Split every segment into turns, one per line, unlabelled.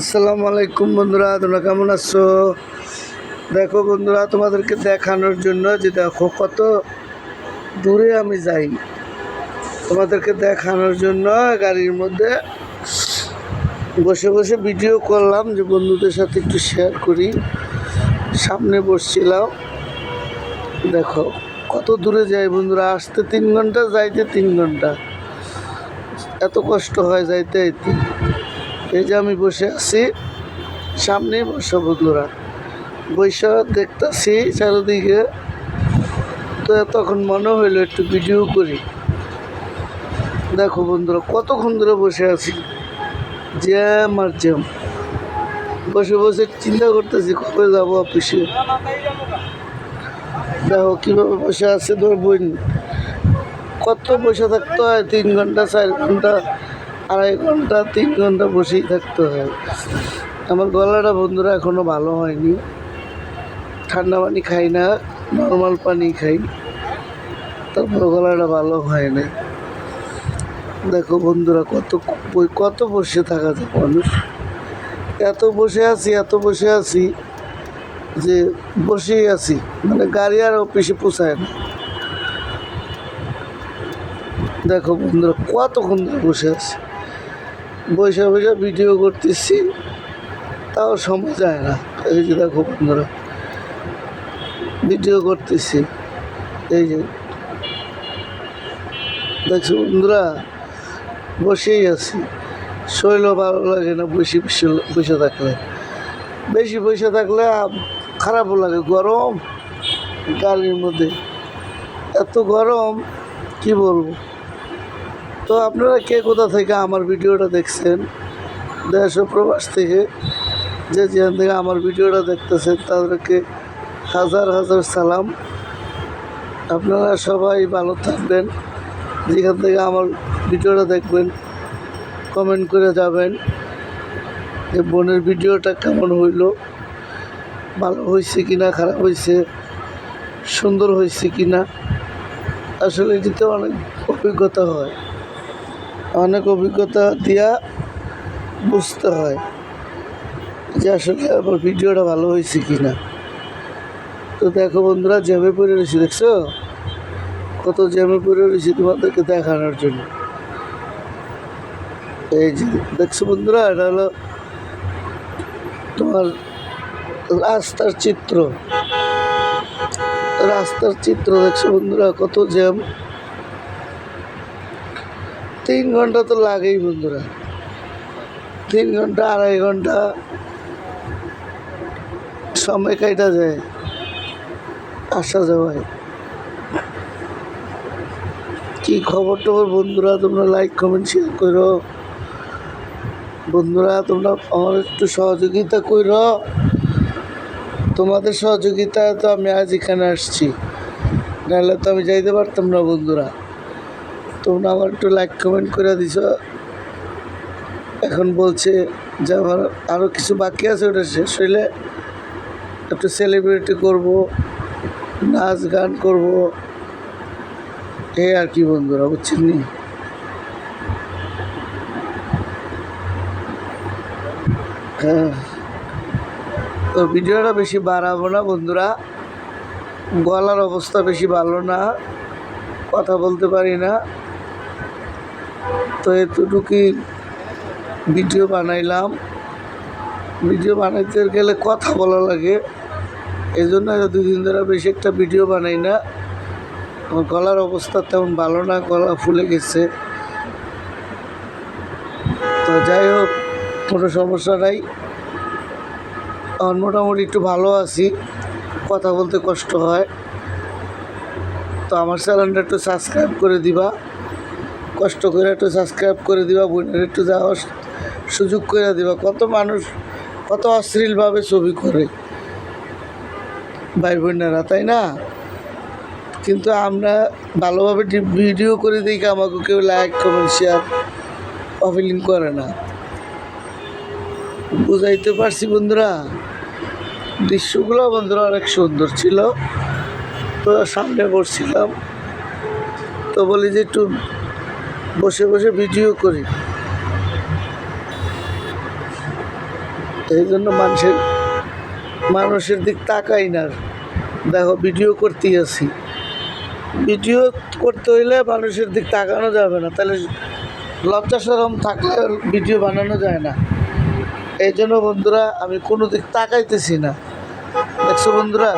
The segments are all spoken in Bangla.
আসসালামু আলাইকুম বন্ধুরা, তোমরা কেমন আছো? দেখো বন্ধুরা, তোমাদেরকে দেখানোর জন্য যে দেখো কত দূরে আমি যাই। তোমাদেরকে দেখানোর জন্য গাড়ির মধ্যে বসে বসে ভিডিও করলাম যে বন্ধুদের সাথে একটু শেয়ার করি। সামনে বসছিলাম। দেখো কত দূরে যাই বন্ধুরা, আসতে তিন ঘণ্টা, যাইতে তিন ঘণ্টা। এত কষ্ট হয় যাইতে এই যে আমি বসে আছি সামনেই বসা বন্ধুরা বৈশা দেখতেছি চারিদিকে। তো তখন মনে হইল একটু ভিডিও করি। দেখো বন্ধুরা, কতক্ষণ ধরে বসে আছি। জ্যাম আর জ্যাম। বসে বসে চিন্তা করতেছি, কবে যাব অফিসে? দেখো কীভাবে বসে আছে ধর বোন কত বসে থাকতে হয়? তিন ঘণ্টা, চার ঘণ্টা? আড়াই ঘণ্টা, তিন ঘণ্টা বসেই থাকতে হয়। আমার গলাটা বন্ধুরা এখনও ভালো হয়নি। ঠান্ডা পানি খাই না, নর্মাল পানি খাই। তারপর গলাটা ভালো হয় না দেখো বন্ধুরা কত কত বসে থাকা যায় মানুষ। এত বসে আছি, এত বসে আছি যে বসেই আছি। মানে গাড়ি আর অফিসে পোষায় না। দেখো বন্ধুরা কতক্ষণ বসে আছি। বসে বসে ভিডিও করতেছি, তাও সময় যায় না। এই যে দেখো বন্ধুরা, ভিডিও করতেছি, এই যে। দেখছ বন্ধুরা, বসেই আছি। শরীরও ভালো লাগে না বেশি বেশি বসে থাকলে। বেশি বসে থাকলে খারাপও লাগে, গরম। গাড়ির মধ্যে। এত গরম, কি বলব? তো আপনারা কে কোথা থেকে আমার ভিডিওটা দেখছেন? দেশ প্রবাস থেকে যে যেখান থেকে আমার ভিডিওটা দেখতেছেন, তাদেরকে হাজার হাজার সালাম। আপনারা সবাই ভালো থাকবেন। যেখান থেকে আমার ভিডিওটা দেখবেন কমেন্ট করে যাবেন যে বোনের ভিডিওটা কেমন হইল, ভালো হয়েছে কি না খারাপ হয়েছে সুন্দর হয়েছে কি না আসলে এটিতে অনেক অভিজ্ঞতা হয়। অনেক অভিজ্ঞতা দিয়া বুঝতে হয় যে আসলে আমার ভিডিওটা ভালো হয়েছে কি না তো দেখো বন্ধুরা, জ্যামে পড়ে রয়েছি, দেখছ? কত জ্যামে পড়ে রয়েছি তোমাদেরকে দেখানোর জন্য। এই যে, দেখছ বন্ধুরা, এটা হলো তোমার রাস্তার চিত্র। রাস্তার চিত্র, দেখছ বন্ধুরা, কত জ্যাম। তিন ঘণ্টা তো লাগেই বন্ধুরা। তিন ঘণ্টা, আড়াই ঘণ্টা সময় কাটা যায়। আসা যাওয়ায়। কি খবর টবর বন্ধুরা, তোমরা লাইক কমেন্ট শেয়ার করো। বন্ধুরা, তোমরা আমার একটু সহযোগিতা করো। তোমাদের সহযোগিতায় তো আমি আজ এখানে আসছি। নাহলে তো আমি যাইতে পারতাম না বন্ধুরা। তোমরা আমার একটু লাইক কমেন্ট করে দিছ। এখন বলছে যে আমার আরও কিছু বাকি আছে, ওটা শেষ হইলে একটু সেলিব্রিটি করব, নাচ গান করব। এই আর কি বন্ধুরা, বুঝছেন নি? হ্যাঁ। তো ভিডিওটা বেশি বাড়াবো না বন্ধুরা। গলার অবস্থা বেশি ভালো না। কথা বলতে পারি না। তো এতটুকুই ভিডিও বানাইলাম। ভিডিও বানাইতে গেলে কথা বলা লাগে। এই জন্য দুদিন ধরে বেশি একটা ভিডিও বানাই না। আমার গলার অবস্থা তেমন ভালো না, গলা ফুলে গেছে। তো যাই হোক, কোনো সমস্যা নাই। আমার মোটামুটি একটু ভালো আছি। কথা বলতে কষ্ট হয়। তো আমার চ্যানেলটা একটু সাবস্ক্রাইব করে দিবা। কষ্ট করে একটু সাবস্ক্রাইব করে দিবা, বোনের একটু যাওয়ার সুযোগ করে দিবা। কত মানুষ, কত অশ্লীলভাবে ছবি করে ভাই বোনেরা, তাই না? কিন্তু আমরা ভালোভাবে ভিডিও করে দেখি আমাকে কেউ লাইক কমেন্ট শেয়ার অফিলিং করে না। বুঝাইতে পারছি বন্ধুরা? দৃশ্যগুলো বন্ধুরা অনেক সুন্দর ছিল। তো সামনে বসছিলাম। তো বলি যে একটু বসে বসে ভিডিও করি। এই জন্য মানুষের মানুষের দিক তাকাই না দেখো, ভিডিও করতেই আছি। ভিডিও করতে হইলে মানুষের দিক তাকানো যাবে না। তাহলে লজ্জা সরম থাকলে ভিডিও বানানো যায় না। এই জন্য বন্ধুরা, আমি কোনো দিক তাকাইতেছি না। দেখছ বন্ধুরা?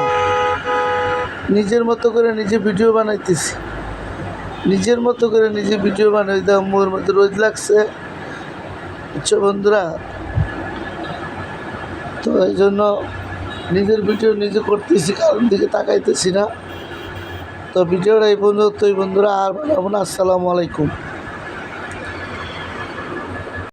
নিজের মতো করে নিজে ভিডিও বানাইতেছি। নিজের মতো করে নিজে ভিডিও বানাই দাও, মোর মধ্যে রোজ লাগছে। আচ্ছা বন্ধুরা, তো এই জন্য নিজের ভিডিও নিজে করতেছি, কারণ দিকে তাকাইতেছি না। তো ভিডিওটা এই পর্যন্তই বন্ধুরা, আর বানাবো না আসসালামু আলাইকুম।